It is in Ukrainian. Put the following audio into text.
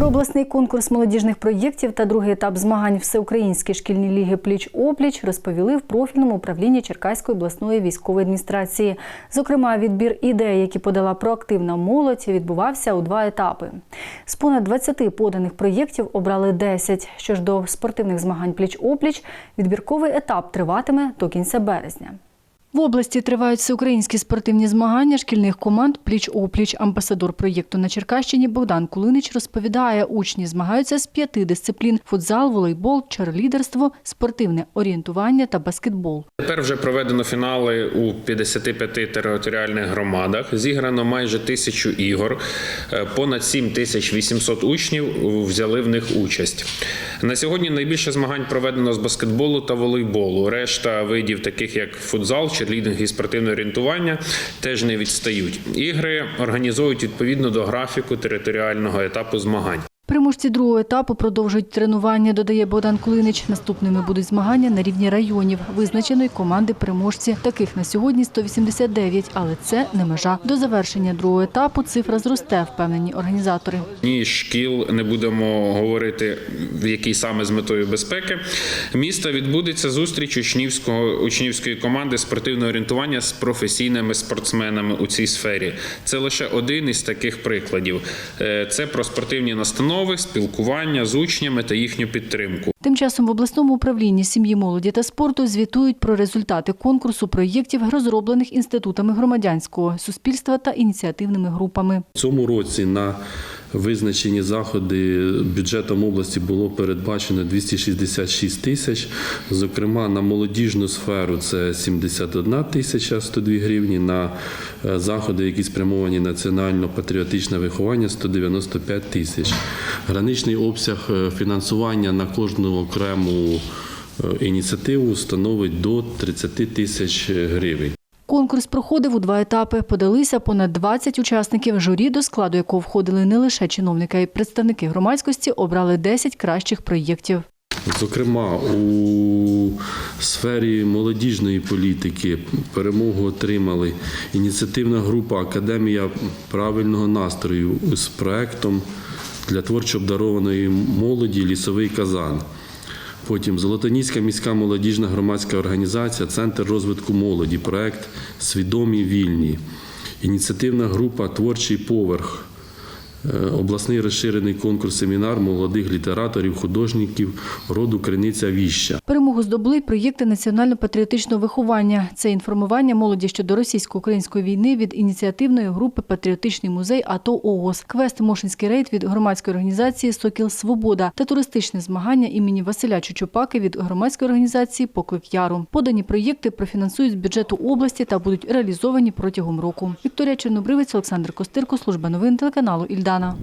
Про обласний конкурс молодіжних проєктів та другий етап змагань Всеукраїнської шкільні ліги Пліч-опліч розповіли в профільному управлінні Черкаської обласної військової адміністрації. Зокрема, відбір ідей, які подала проактивна молодь, відбувався у два етапи. З понад 20 поданих проєктів обрали 10. Що ж до спортивних змагань Пліч-опліч, відбірковий етап триватиме до кінця березня. В області тривають всеукраїнські спортивні змагання шкільних команд пліч-опліч. Амбасадор проєкту на Черкащині Богдан Кулинич розповідає, учні змагаються з п'яти дисциплін: футзал, волейбол, черлідерство, спортивне орієнтування та баскетбол. Тепер вже проведено фінали у 55 територіальних громадах. Зіграно майже тисячу ігор. Е, Понад 7800 учнів взяли в них участь. На сьогодні найбільше змагань проведено з баскетболу та волейболу. Решта видів, таких як футзал, черлідинг і спортивне орієнтування, теж не відстають. Ігри організовують відповідно до графіку територіального етапу змагань. Переможці другого етапу продовжують тренування, додає Богдан Кулинич. Наступними будуть змагання на рівні районів, визначеної команди переможці. Таких на сьогодні 189, але це не межа. До завершення другого етапу цифра зросте, впевнені організатори. Ні шкіл не будемо говорити, в якій саме з метою безпеки. Міста відбудеться зустріч учнівського учнівської команди спортивного орієнтування з професійними спортсменами у цій сфері. Це лише один із таких прикладів. Е, Це про спортивні настанови, спілкування з учнями та їхню підтримку. Тим часом в обласному управлінні сім'ї, молоді та спорту звітують про результати конкурсу проєктів, розроблених інститутами громадянського суспільства та ініціативними групами. В цьому році на визначені заходи бюджетом області було передбачено 266 тисяч. Зокрема, на молодіжну сферу це 71 тисяча 102 гривні. На е, заходи, які спрямовані національно-патріотичне виховання 195 тисяч. Граничний обсяг е, фінансування на кожну окрему е, ініціативу становить до 30 тисяч гривень. Конкурс проходив у два етапи. Подалися понад 20 учасників. Журі, до складу якого входили не лише чиновники, а й представники громадськості, обрали 10 кращих проєктів. Зокрема, у сфері молодіжної політики перемогу отримали ініціативна група Академія правильного настрою з проектом для творчо обдарованої молоді Лісовий казан. Потім Золотоніська міська молодіжна громадська організація, Центр розвитку молоді, проект Свідомі вільні, ініціативна група Творчий поверх. Е, Обласний розширений конкурс семінар молодих літераторів, художників роду Криниця Віща. Перемогу здобули проєкти національно-патріотичного виховання. Це інформування молоді щодо російсько-української війни від ініціативної групи Патріотичний музей АТО ООС, квест Мошинський рейд від громадської організації Сокіл Свобода та туристичне змагання імені Василя Чучупаки від громадської організації Поклик Яру. Подані проєкти профінансують з бюджету області та будуть реалізовані протягом року. Вікторія Чорнобривець, Олександр Костирко, служба новин телеканалу 道呢？